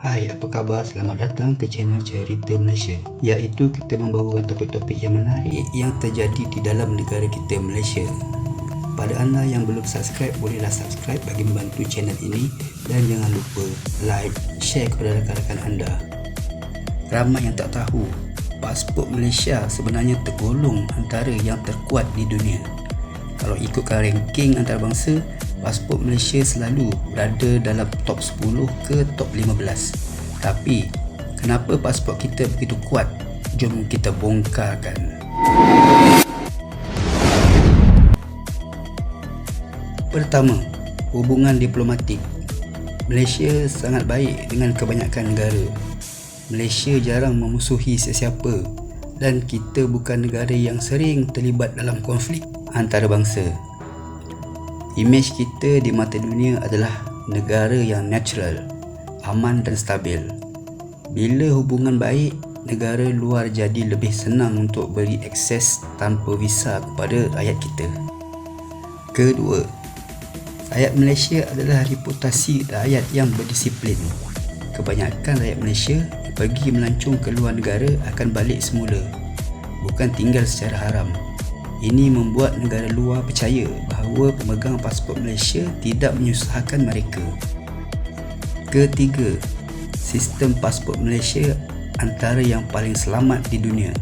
Hai, apa khabar? Selamat datang ke channel Cerita Malaysia Iaitu kita membawakan topik-topik yang menarik yang terjadi di dalam negara kita Malaysia. Pada anda yang belum subscribe, bolehlah subscribe bagi membantu channel ini Dan jangan lupa like, share kepada rakan-rakan anda. Ramai yang tak tahu Pasport Malaysia sebenarnya tergolong antara yang terkuat di dunia. Kalau ikutkan ranking antarabangsa pasport Malaysia selalu berada dalam top 10 ke top 15 tapi kenapa pasport kita begitu kuat? Jom kita bongkarkan. Pertama hubungan diplomatik. Malaysia sangat baik dengan kebanyakan negara. Malaysia jarang memusuhi sesiapa dan kita bukan negara yang sering terlibat dalam konflik antarabangsa Imej kita di mata dunia adalah negara yang natural, aman dan stabil. Bila hubungan baik, negara luar jadi lebih senang untuk beri akses tanpa visa kepada rakyat kita. Kedua, rakyat Malaysia adalah reputasi rakyat yang berdisiplin. Kebanyakan rakyat Malaysia pergi melancung ke luar negara akan balik semula, bukan tinggal secara haram. Ini membuat negara luar percaya bahawa pemegang pasport Malaysia tidak menyusahkan mereka. Ketiga, sistem pasport Malaysia antara yang paling selamat di dunia.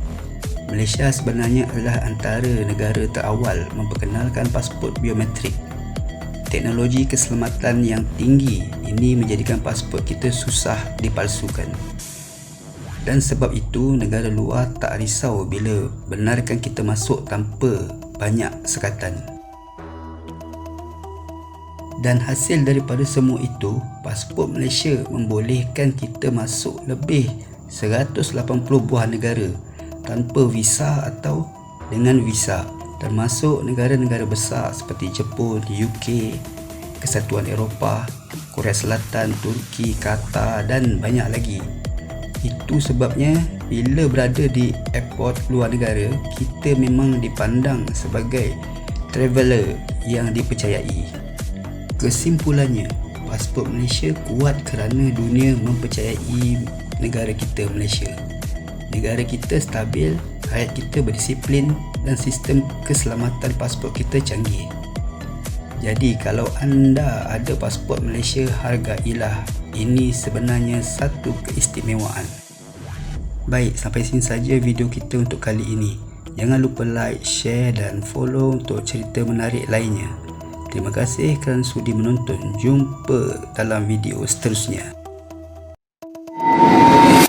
Malaysia sebenarnya adalah antara negara terawal memperkenalkan pasport biometrik. Teknologi keselamatan yang tinggi ini menjadikan pasport kita susah dipalsukan dan sebab itu negara luar tak risau bila benarkan kita masuk tanpa banyak sekatan. Dan hasil daripada semua itu, pasport Malaysia membolehkan kita masuk lebih 180 buah negara tanpa visa atau dengan visa termasuk negara-negara besar seperti Jepun, UK, Kesatuan Eropah, Korea Selatan, Turki, Qatar dan banyak lagi. Itu sebabnya bila berada di airport luar negara, kita memang dipandang sebagai traveller yang dipercayai. Kesimpulannya, pasport Malaysia kuat kerana dunia mempercayai negara kita Malaysia. Negara kita stabil, rakyat kita berdisiplin dan sistem keselamatan pasport kita canggih. Jadi kalau anda ada pasport Malaysia hargailah ini sebenarnya satu keistimewaan. Baik, sampai sini saja video kita untuk kali ini. Jangan lupa like, share dan follow untuk cerita menarik lainnya. Terima kasih kerana sudi menonton. Jumpa dalam video seterusnya.